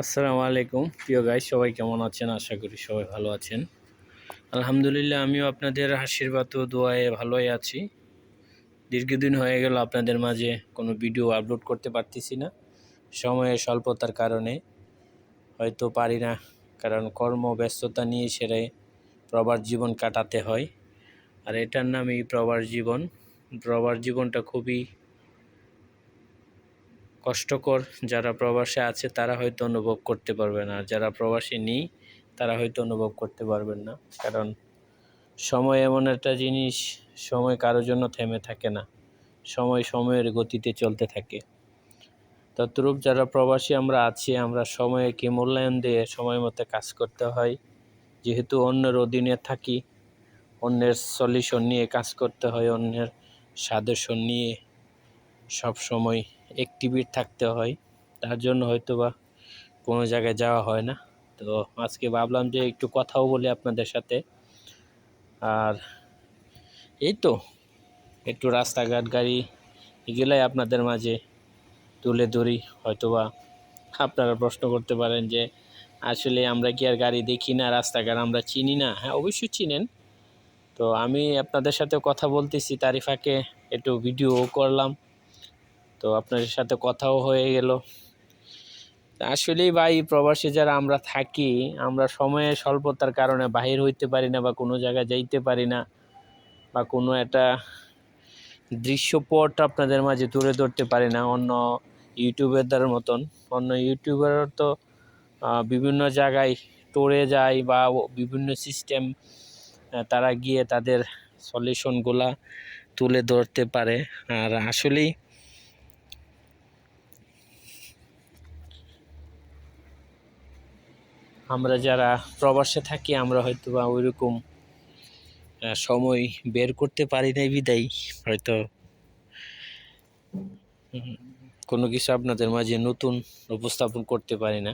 আসসালামু আলাইকুম। প্রিয় গাই সবাই কেমন আছেন? আশা করি সবাই ভালো আছেন। আলহামদুলিল্লাহ, আমিও আপনাদের আশীর্বাদ ও দোয়ায় ভালোই আছি। দীর্ঘদিন হয়ে গেল আপনাদের মাঝে কোনো ভিডিও আপলোড করতে পারতেছি না। সময়ের স্বল্পতার কারণে হয়তো পারি না, কারণ কর্ম, ব্যস্ততা নিয়ে সেরে প্রবার জীবন কাটাতে হয়। আর এটার নামই প্রবার জীবন। প্রবার জীবনটা খুবই কষ্টকর যারা প্রবাসে আছে, তারা হয়তো অনুভব করতে পারবে না। যারা প্রবাসী নেই, তারা হয়তো অনুভব করতে পারবেন না। কারণ সময় এমন একটা জিনিস, সময় কারোর জন্য থেমে থাকে না। সময় সময়ের গতিতে চলতে থাকে। তদ্রূপ যারা প্রবাসী আমরা আছি, আমরা সময়কে মূল্যায়ন দিয়ে সময় মতো কাজ করতে হয়? যেহেতু অন্যের অধীনে থাকি, অন্যের সলিউশন নিয়ে কাজ করতে হয়, অন্যের সাজেশন নিয়ে সব সময় অ্যাক্টিভিট থাকতে হয়। তার জন্য হয়তো বা কোনো জায়গায় যাওয়া হয় না। তো আজকে ভাবলাম যে একটু কথাও বলি আপনাদের সাথে। আর এই তো, একটু রাস্তাঘাট, গাড়ি এগুলাই আপনাদের মাঝে তুলে ধরি। হয়তোবা আপনারা প্রশ্ন করতে পারেন যে, আসলে আমরা কি আর গাড়ি দেখি না, রাস্তাঘাট আমরা চিনি না? হ্যাঁ অবশ্যই চিনেন। তো আমি আপনাদের সাথে কথা বলতেছি তারই ফাঁকে একটু ভিডিও করলাম। তো আপনাদের সাথে কথাও হয়ে গেল। আসলেই ভাই, প্রবাসী যারা আমরা থাকি, আমরা সময়ে স্বল্পতার কারণে বাহির হইতে পারি না বা কোনো জায়গায় যাইতে পারি না বা কোনো একটা দৃশ্যপট আপনাদের মাঝে তুলে ধরতে পারি না। অন্য ইউটিউবারদের মতন। অন্য ইউটিউবার তো বিভিন্ন জায়গায় টরে যায় বা বিভিন্ন সিস্টেম তারা গিয়ে তাদের সলিউশনগুলা তুলে ধরতে পারে। আর আসলেই আমরা যারা প্রবাসে থাকি আমরা হয়তো বা ওইরকম সময় বের করতে পারি নাই বিদায় হয়তো কোনো কিছু আপনাদের মাঝে নতুন উপস্থাপন করতে পারি না।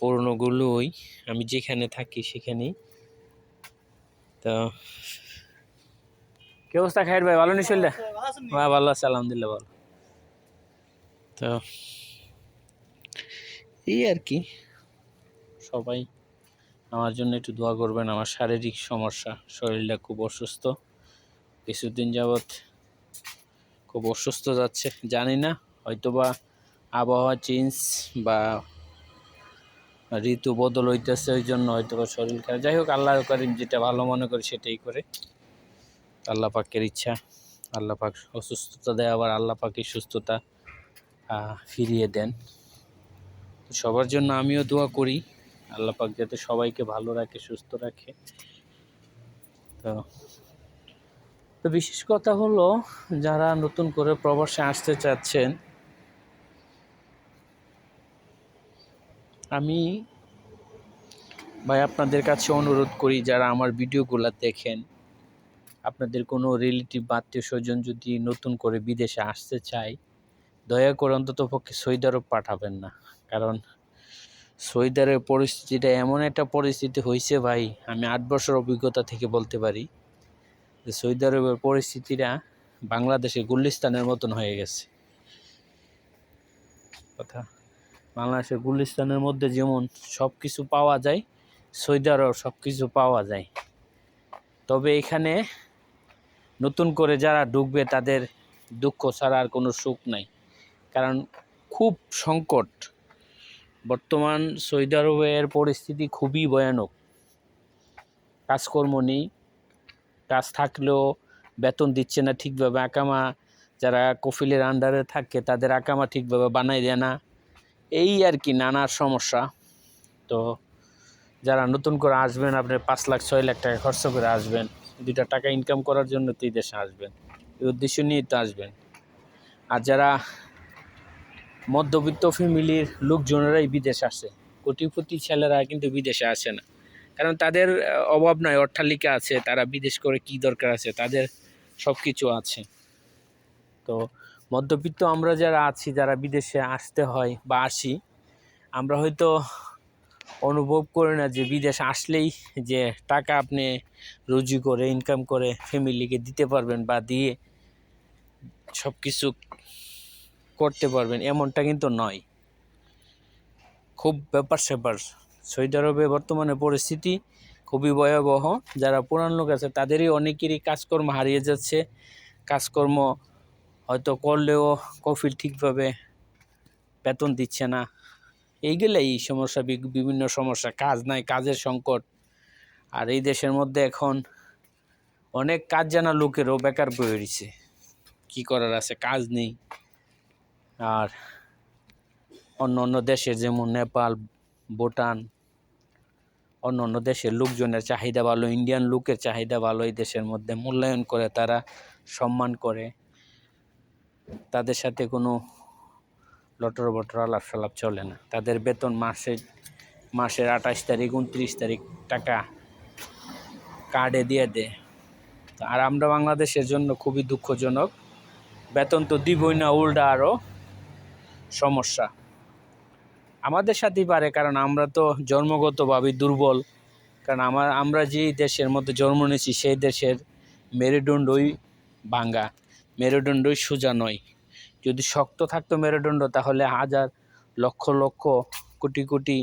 পুরোনোগুলোই আমি যেখানে থাকি সেখানেই। তো কি অবস্থা খায়ের ভাই? ভালো নিশ্চল হ্যাঁ ভালো আছে আলহামদুলিল্লাহ ভালো। তো এই আর কি। সবাই। আমার জন্য একটু দোয়া করবেন, আমার শারীরিক সমস্যা, শরীরটা খুব অসুস্থ। কিছুদিন যাবৎ খুব অসুস্থ যাচ্ছে, জানি না, হয়তোবা আবহাওয়া চেঞ্জ বা ঋতু বদল হইতেছে, ওই জন্য হয়তো শরীর খারাপ। যাই হোক আল্লাহ করিম যেটা ভালো মনে করে সেটাই করে। আল্লাহ পাকের ইচ্ছা, আল্লাহ পাক অসুস্থতা দেয়, আবার আল্লাহ পাকের সুস্থতা ফিরিয়ে দেন। সবার জন্য আমিও দোয়া করি। আল্লাহ পাক যাতে সবাইকে ভালো রাখে, সুস্থ রাখে। তো তো বিশেষ কথা হলো, যারা নতুন করে প্রবাসে আসতে চাচ্ছেন, আমি ভাই আপনাদের কাছে অনুরোধ করি, যারা আমার ভিডিওগুলো দেখেন, আপনাদের কোনো রিলেটিভ, আত্মীয় স্বজন যদি নতুন করে বিদেশে আসতে চায়, দয়া করে অন্তত পক্ষে পাঠাবেন না। কারণ সৌদি আরবের পরিস্থিতিটা এমন একটা পরিস্থিতি হয়েছে ভাই, আমি আট বছর অভিজ্ঞতা থেকে বলতে পারি, যে সৌদি আরবের পরিস্থিতিটা বাংলাদেশে গুলিস্তানের মতন হয়ে গেছে। কথা, বাংলাদেশের গুলিস্তানের মধ্যে যেমন সব কিছু পাওয়া যায় সৌদি আরব সব কিছু পাওয়া যায়। তবে এখানে নতুন করে যারা ঢুকবে তাদের দুঃখ ছাড়া আর কোনো সুখ নাই। কারণ খুব সংকট বর্তমান সৌদি আরবের পরিস্থিতি খুবই ভয়ানক। কাজকর্ম নেই, কাজ থাকলেও বেতন দিচ্ছে না ঠিকভাবে, আকামা যারা কফিলের আন্ডারে থাকে, তাদের আকামা ঠিকভাবে বানাই দেয় না। এই আর কি নানা সমস্যা। তো যারা নতুন করে আসবেন, আপনি পাঁচ লাখ, ছয় লাখ টাকা খরচ করে আসবেন দুটা টাকা ইনকাম করার জন্য তো এই দেশে আসবেন। এই উদ্দেশ্য নিয়েই তো আসবেন। আর যারা মধ্যবিত্ত ফ্যামিলির লোকজনেরাই বিদেশ আসে। কোটিপতি ছেলেরা কিন্তু বিদেশে আসে না। কারণ তাদের অভাব নয় অট্টালিকা আছে, তারা বিদেশ করে কি দরকার আছে, তাদের সব কিছু আছে। তো মধ্যবিত্ত আমরা যারা আছি, যারা বিদেশে আসতে হয় বা আসি, আমরা হয়তো অনুভব করি না যে বিদেশ আসলেই যে টাকা আপনি রুজি করে ইনকাম করে ফ্যামিলিকে দিতে পারবেন বা দিয়ে সব কিছু করতে পারবেন, এমনটা কিন্তু নয়। খুব ব্যাপার স্যাপার। সৌদি আরবে বর্তমানে পরিস্থিতি খুবই ভয়াবহ। যারা পুরান লোক আছে, তাদেরই অনেকেরই কাজকর্ম হারিয়ে যাচ্ছে। কাজকর্ম হয়তো করলেও কফিল ঠিকভাবে বেতন দিচ্ছে না। এইগুলাই এই সমস্যা বিভিন্ন সমস্যা। কাজ নাই, কাজের সংকট। আর এই দেশের মধ্যে এখন অনেক কাজ জানা লোকেরও বেকার বয়ে রয়েছে কী করার আছে? কাজ নেই। আর অন্য অন্য দেশের যেমন নেপাল, ভুটান, অন্য অন্য দেশের লোকজনের চাহিদা ভালো ইন্ডিয়ান লোকের চাহিদা ভালো এই দেশের মধ্যে মূল্যায়ন করে তারা সম্মান করে। তাদের সাথে কোনো লটর বটর আলাপ সালাপ চলে না। তাদের বেতন মাসে, মাসের আঠাশ তারিখ, উনত্রিশ তারিখ টাকা কার্ডে দিয়ে দেয়। আর আমরা বাংলাদেশের জন্য খুবই দুঃখজনক। বেতন তো দিবই না, উল্টা আরও সমস্যা। আমাদের সাথেই পারে, কারণ আমরা তো জন্মগতভাবে দুর্বল। কারণ আমার আমরা যেই দেশের মধ্যে জন্ম নিয়েছি, সেই দেশের মেরুদণ্ডই ভাঙ্গা। মেরুদণ্ডই সোজা নয়। যদি শক্ত থাকতো মেরুদণ্ড, তাহলে হাজার লক্ষ লক্ষ কোটি কোটি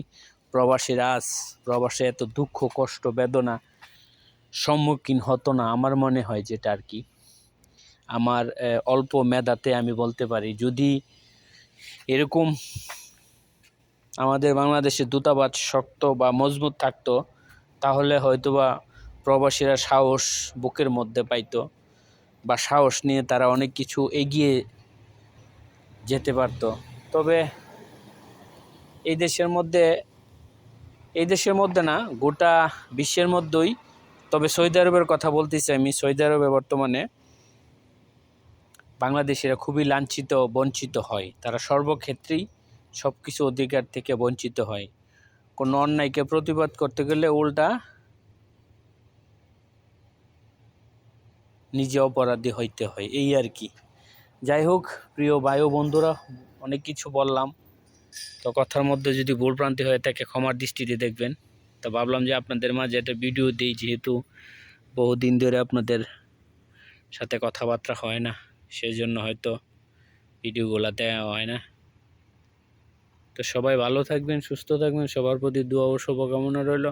প্রবাসীরা আজ প্রবাসে এত দুঃখ, কষ্ট, বেদনা সম্মুখীন হতো না, আমার মনে হয় যেটা আর কি। আমার অল্প মেধাতে আমি বলতে পারি, যদি এরকম আমাদের বাংলাদেশের দূতাবাস শক্ত বা মজবুত থাকতো, তাহলে হয়তোবা প্রবাসীরা সাহস বুকের মধ্যে পাইতো বা সাহস নিয়ে তারা অনেক কিছু এগিয়ে যেতে পারতো। তবে এই দেশের মধ্যে, এই দেশের মধ্যে না, গোটা বিশ্বের মধ্যেই, তবে সৌদি আরবের কথা বলতেছি আমি, সৌদি আরবে বর্তমানে বাংলাদেশিরা খুবই লাঞ্ছিত, বঞ্চিত হয়। তারা সর্বক্ষেত্রেই সব কিছু অধিকার থেকে বঞ্চিত হয়। কোনো অন্যায়কে প্রতিবাদ করতে গেলে উল্টা নিজে অপরাধী হইতে হয়, এই আর কি। যাই হোক, প্রিয় বায়ু বন্ধুরা, অনেক কিছু বললাম। তো কথার মধ্যে যদি ভুল প্রান্তি হয়ে থাকে, ক্ষমার দৃষ্টিতে দেখবেন। তো ভাবলাম যে আপনাদের মাঝে একটা ভিডিও দিই, যেহেতু বহুদিন ধরে আপনাদের সাথে কথাবার্তা হয় না। সেই জন্য হয়তো ভিডিওগুলো দেওয়া হয় না। তো সবাই ভালো থাকবেন, সুস্থ থাকবেন, সবার প্রতি দোয়া ও শুভকামনা রইল।